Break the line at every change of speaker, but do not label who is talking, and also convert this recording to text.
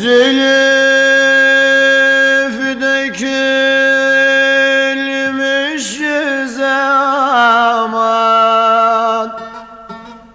Zülfüdeki